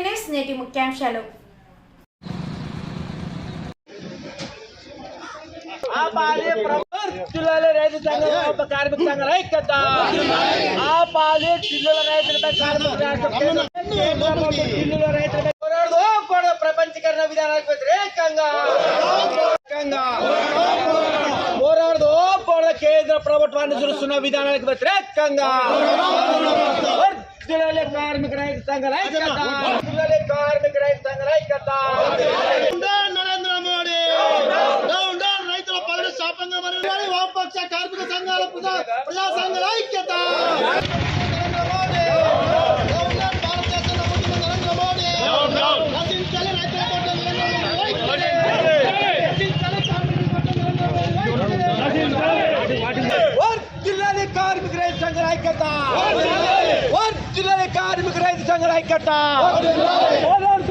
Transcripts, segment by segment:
Minutes నేటి ముఖ్యాంశాలు. జిల్లాలో రైతు సంఘం కార్మిక సంఘాల ఐక్యత ఆపాలి జిల్లాల రైతులపై కార్మిక జిల్లాల రైతులపై పోరాడదు ప్రపంచీకరణ విధానాలకు వ్యతిరేకంగా పోరాడదు కేంద్ర ప్రభుత్వాన్ని చూస్తున్న విధానాలకు వ్యతిరేకంగా వర్ధిల్లాలి కార్మిక రైతు సంఘాల ఐక్యత వర్ధిల్లాలి కార్మిక రైతు సంఘాల ఐక్యత down Narendra Modi down down రైతుల పనులు శాపంగా మరి వామపక్ష కార్మిక సంఘాల ప్రజా ప్రజా రైతు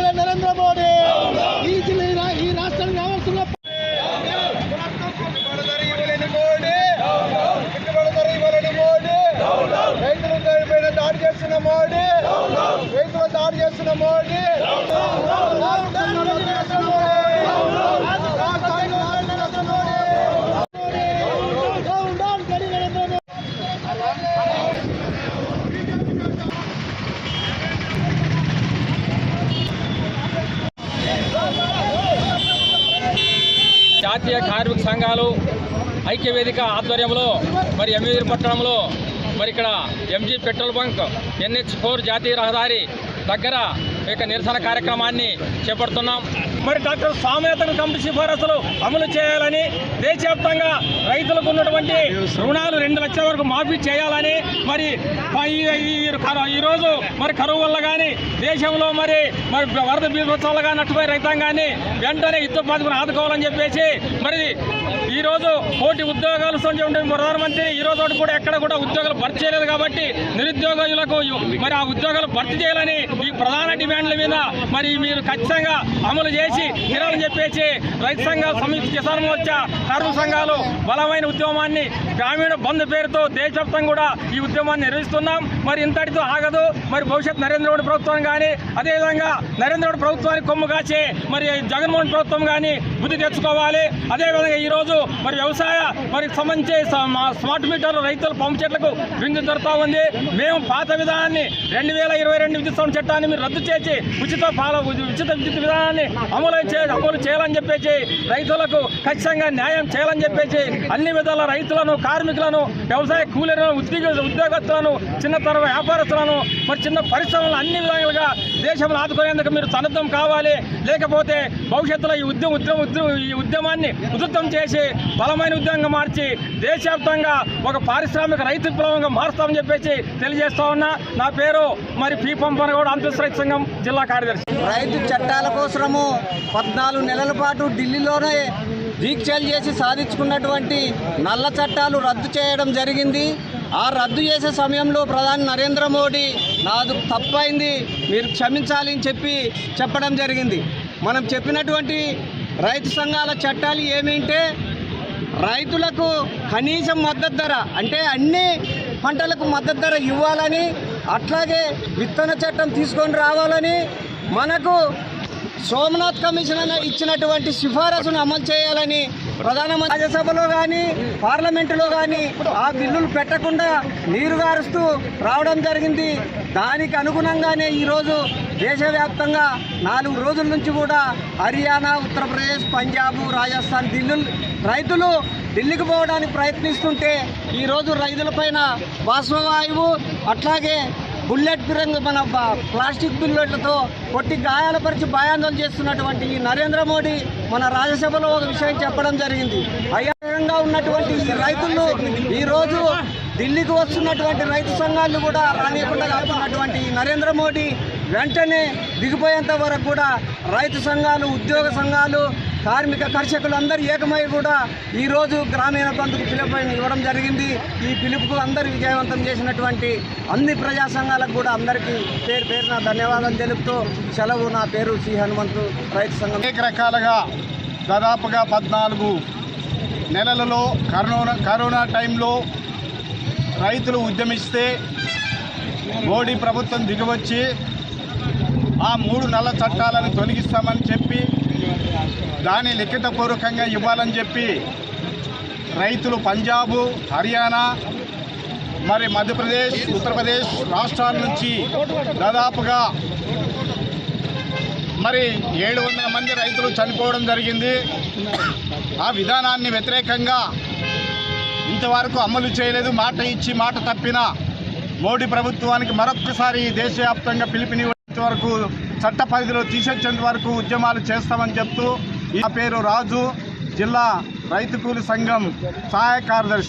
కూడా నరేంద్ర మోడీ. ఈ జిల్లా కావాల్సిన రాష్ట్రానికి రావాల్సిన దాడి చేస్తున్న మోడీ. రైతులు దాడి చేస్తున్న మోడీ. జాతీయ కార్మిక సంఘాలు ఐక్యవేదిక ఆధ్వర్యంలో మరి ఎంవీర్ పట్టణంలో మరి ఇక్కడ MG petrol bunk NH four జాతీయ రహదారి దగ్గర యొక్క నిరసన కార్యక్రమాన్ని చేపడుతున్నాం. మరి డాక్టర్ స్వామినాథన్ కమిటీ సిఫారసులు అమలు చేయాలని దేశవ్యాప్తంగా రైతులకు ఉన్నటువంటి రుణాలు రెండు లక్షల వరకు మాఫీ చేయాలని మరి ఈ- ఈ- ఈరోజు మరి కరువు వల్ల కానీ దేశంలో మరి మరి వరద బీభత్సాలు కానీ నష్టపోయే రైతాంగాన్ని వెంటనే యుద్ధ బాధకుని ఆదుకోవాలని చెప్పేసి మరి ఈరోజు కోటి ఉద్యోగాలు ఉండే ప్రధానమంత్రి ఈ రోజు కూడా ఎక్కడ కూడా ఉద్యోగాలు భర్తీ చేయలేదు కాబట్టి నిరుద్యోగులకు మరి ఆ ఉద్యోగాలు భర్తీ చేయాలని ఈ ప్రధాన డిమాండ్ల మీద మరి మీరు ఖచ్చితంగా అమలు చేసి తీరాలని చెప్పేసి రైతు సంఘాలు సంయుక్త కిసాన్ మోర్చా కార్మిక సంఘాలు బలమైన ఉద్యమాన్ని గ్రామీణ బంద్ పేరుతో దేశవ్యాప్తంగా కూడా ఈ ఉద్యమాన్ని నిర్వహిస్తున్నాం. మరి ఇంతటితో ఆగదు. మరి భవిష్యత్ నరేంద్ర మోడీ ప్రభుత్వం కానీ అదేవిధంగా నరేంద్ర మోడీ ప్రభుత్వానికి కొమ్ము కాచి మరి జగన్మోహన్ ప్రభుత్వం కానీ బుద్ధి తెచ్చుకోవాలి. అదేవిధంగా ఈరోజు మరి వ్యవసాయ మరి సంబంధించి మా స్మార్ట్ మీటర్ రైతులు పంపు చెట్లకు విందు జరుగుతూ ఉంది. మేము పాత విధానాన్ని రెండు వేల ఇరవై రెండు విద్యుత్ సంవత్సరం చట్టాన్ని మీరు రద్దు చేసి ఉచిత పాల ఉచిత విద్యుత్ విధానాన్ని అమలు చే అమలు చేయాలని చెప్పేసి రైతులకు ఖచ్చితంగా న్యాయం చేయాలని చెప్పేసి అన్ని విధాల రైతులను కార్మికులను వ్యవసాయ కూలీలను ఉద్యోగ ఉద్యోగస్తులను చిన్న తర వ్యాపారస్తులను మరి చిన్న పరిశ్రమలను అన్ని విధాలుగా దేశంలో ఆదుకునేందుకు మీరు సన్నద్ధం కావాలి. లేకపోతే భవిష్యత్తులో ఈ ఉద్యమ ఉద్యమ ఉద్యమం ఈ ఉద్యమాన్ని ఉధృతం చేసి బలమైన ఉద్యమంగా మార్చి దేశవ్యాప్తంగా ఒక పారిశ్రామిక రైతు విప్లవంగా మారుస్తామని చెప్పేసి తెలియజేస్తా ఉన్నా. నా పేరు మరి పీ. పంపన ఆంధ్రప్రదేశ్ రైతు సంఘం. జిల్లా కార్యదర్శి. రైతు చట్టాల కోసము పద్నాలుగు నెలల పాటు ఢిల్లీలోనే దీక్షలు చేసి సాధించుకున్నటువంటి నల్ల చట్టాలు రద్దు చేయడం జరిగింది. ఆ రద్దు చేసే సమయంలో ప్రధాని నరేంద్ర మోడీ నాదు తప్పైంది మీరు క్షమించాలి అని చెప్పి చెప్పడం జరిగింది. మనం చెప్పినటువంటి రైతు సంఘాల చట్టాలు ఏమింటే రైతులకు కనీసం మద్దతు ధర అంటే అన్ని పంటలకు మద్దతు ధర ఇవ్వాలని అట్లాగే విత్తన చట్టం తీసుకొని రావాలని మనకు సోమనాథ్ కమిషన్ ఇచ్చినటువంటి సిఫారసును అమలు చేయాలని ప్రధానమంత్రి రాజ్యసభలో కానీ పార్లమెంటులో కానీ ఆ బిల్లులు పెట్టకుండా నీరు గారుస్తూ రావడం జరిగింది. దానికి అనుగుణంగానే ఈరోజు దేశవ్యాప్తంగా నాలుగు రోజుల నుంచి కూడా హర్యానా ఉత్తరప్రదేశ్ పంజాబ్ రాజస్థాన్ ఢిల్లీలు రైతులు ఢిల్లీకి పోవడానికి ప్రయత్నిస్తుంటే ఈరోజు రైతులపైన వాయువు అట్లాగే బుల్లెట్ బిరంగ్ మన ప్లాస్టిక్ బుల్లెట్లతో కొట్టి గాయాలపరిచి భయాందోళన చేస్తున్నటువంటి ఈ నరేంద్ర మోడీ మన రాజ్యసభలో ఒక విషయం చెప్పడం జరిగింది. అయ్యంగా ఉన్నటువంటి ఈ రైతులు ఈరోజు ఢిల్లీకి వస్తున్నటువంటి రైతు సంఘాలు కూడా రానియకుండా కాస్తున్నటువంటి నరేంద్ర మోడీ వెంటనే దిగిపోయేంత వరకు కూడా రైతు సంఘాలు ఉద్యోగ సంఘాలు కార్మిక కర్షకులు అందరూ ఏకమై కూడా ఈరోజు గ్రామీణ బంధుకు పిలుపు ఇవ్వడం జరిగింది. ఈ పిలుపుకు అందరూ విజయవంతం చేసినటువంటి అన్ని ప్రజా సంఘాలకు కూడా అందరికీ పేరు పేరున ధన్యవాదాలు తెలుపుతూ సెలవు నా పేరు శ్రీ హనుమంతు రైతు సంఘం. అనేక రకాలుగా దాదాపుగా పద్నాలుగు నెలలలో కరోనా కరోనా టైంలో రైతులు ఉద్యమిస్తే మోడీ ప్రభుత్వం దిగివచ్చి ఆ మూడు నెలల చట్టాలను తొలగిస్తామని చెప్పి దాన్ని లిఖితపూర్వకంగా ఇవ్వాలని చెప్పి రైతులు పంజాబు హర్యానా మరి మధ్యప్రదేశ్ ఉత్తరప్రదేశ్ రాష్ట్రాల నుంచి దాదాపుగా మరి ఏడు వందల మంది రైతులు చనిపోవడం జరిగింది. ఆ విధానాన్ని వ్యతిరేకంగా ఇంతవరకు అమలు చేయలేదు. మాట ఇచ్చి మాట తప్పిన మోడీ ప్రభుత్వానికి మరొక్కసారి దేశవ్యాప్తంగా పిలుపునివ్వేంత వరకు చట్ట పరిధిలో తీసేంత వరకు ఉద్యమాలు చేస్తామని చెప్తూ నా పేరు రాజు జిల్లా రైతు కూలి సంఘం సహాయ కార్యదర్శి.